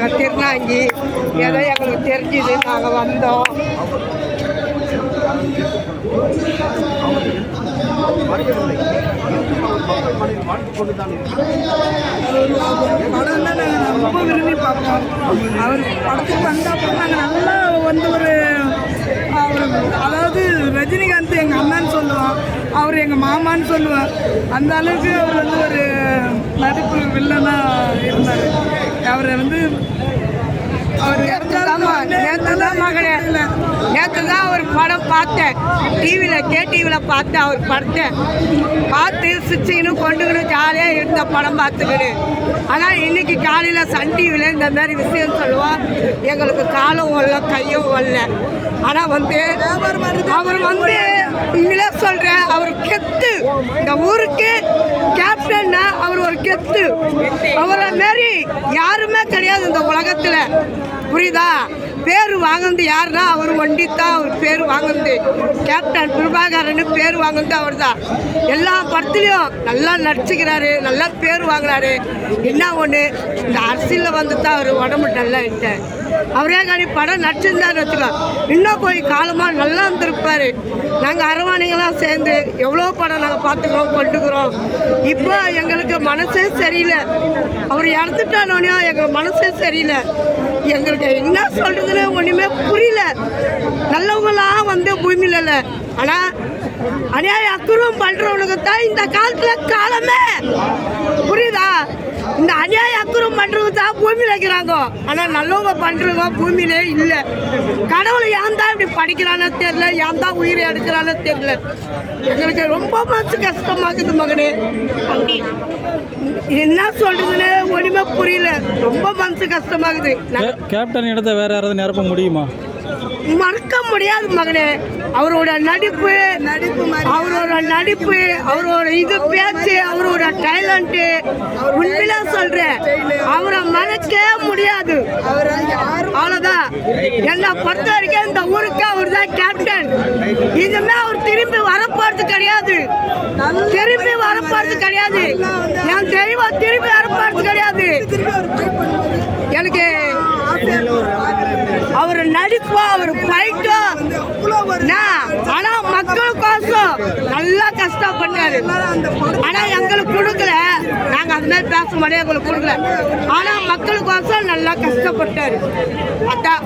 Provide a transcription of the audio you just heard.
நாங்கள் திருநாங்கி ஏதோ எங்களுக்கு தெரிஞ்சுது நாங்கள் வந்தோம். படம் தான் நாங்கள் ரொம்ப விரும்பி பார்ப்போம் அவர் படத்துக்கு வந்தப்போ நாங்கள் நல்லா வந்து ஒரு அவர் அதாவது ரஜினிகாந்த் எங்கள் அண்ணான்னு சொல்லுவோம் அவர் எங்கள் மாமான்னு சொல்லுவார். அந்த அளவுக்கு அவர் வந்து ஒரு நடிப்பு வில்லனாக இருந்தார் அவரை வந்து அவர் தான் மகனே நேற்று தான் ஒரு படம் பார்த்தேன் டிவியில் கே டிவியில் பார்த்தேன் அவர் படத்தை பார்த்து சிரிச்சுக்கின்னு கொண்டுக்கின்னு ஜாலியாக இருந்த படம் பார்த்துக்கிட்டு ஆனால் இன்னைக்கு காலையில் சன் டிவியில் இந்த மாதிரி விஷயம் சொல்லுவோம் எங்களுக்கு காலும் வரல கையும் வரல ஆனால் வந்து அவர் வந்து உண்மையிலே சொல்கிறேன் அவர் கெத்து இந்த ஊருக்கு கேப்டன்னா அவர் ஒரு கெத்து. அவரை மாரி யாருமே கிடையாது இந்த உலகத்தில். புரியுதா? பேர் வாங்கினது யாருன்னா அவர் ஒண்டி தான் அவர் பேர் வாங்கினது. கேப்டன் பிரபாகரனு பேர் வாங்கினது அவர் தான் எல்லா படத்துலையும் நல்லா நடிச்சுக்கிறாரு நல்லா பேர் வாங்குறாரு. என்ன ஒன்று இந்த அரசியலில் வந்து தான் அவர் உடம்பு நல்லா விட்டார் அவரே காணி படம் நடிச்சிருந்தாரு வச்சுக்கோ. இன்னும் போய் காலமாக நல்லா இருந்திருப்பாரு. நாங்கள் அரவாணிகளாம் சேர்ந்து எவ்வளோ படம் நாங்கள் பார்த்துக்கிறோம் கொண்டுக்கிறோம். இப்போ எங்களுக்கு மனசே சரியில்லை. அவர் இறந்துட்டானோனையோ எங்கள் மனசே சரியில்லை. எங்களுக்கு என்ன சொல்றதுன்னு ஒன்றுமே புரியல. நல்லவங்களாம் வந்து பூமியில். இல்லை ஆனால் அநியாய அக்குறம் பண்ணுறவனுக்கு தான் இந்த காலத்தில் காலமே. புரியுதா? இந்த அநியாய அக்குறம் பண்றவங்க தான் பூமியில் இருக்கிறாங்க. ஆனால் நல்லவங்க பண்ணுறவங்க பூமியிலே இல்லை. கடவுளை ஏன் தான் இப்படி படிக்கிறானோ தெரில ஏன் தான் உயிரை எடுக்கிறானோ தெரில எங்களுக்கு ரொம்ப மனசு கஷ்டமாக்குது மகனே. என்ன சொல்றதுன்னு ஒண்ணுமே புரியல. ரொம்ப மனசு கஷ்டமாகுது. கேப்டன் இடத்த வேற யாராவது நிரப்ப முடியுமா? மறக்க முடியாது மகனே. அவரோட நடிப்பு நடிப்பு அவரோட நடிப்பு அவரோட இது பேச்சு அவரோட டேலண்ட் உண்மையில சொல்றேன் அவரை மறக்கவே முடியாது. அவ்வளவுதான். என்னை பொறுத்த வரைக்கும் இந்த ஊருக்கு அவர் தான் கேப்டன் இனிமே அவர் திரும்பி வரப்போறது கிடையாது. திரும்பி வரப்போறது கிடையாது. என் தெய்வம் திரும்பி வரப்போறது கிடையாது எனக்கு அவர் நடிப்போ அவர் ஃபைட்டோ ஆனா மக்களுக்கோசம் நல்லா கஷ்டப்பட்டாரு ஆனா எங்களுக்கு கொடுக்கல. நாங்க அது மாதிரி பேச முடியாது எங்களுக்கு கொடுக்கல. ஆனா மக்களுக்கோசம் நல்லா கஷ்டப்பட்டாரு. அதான்.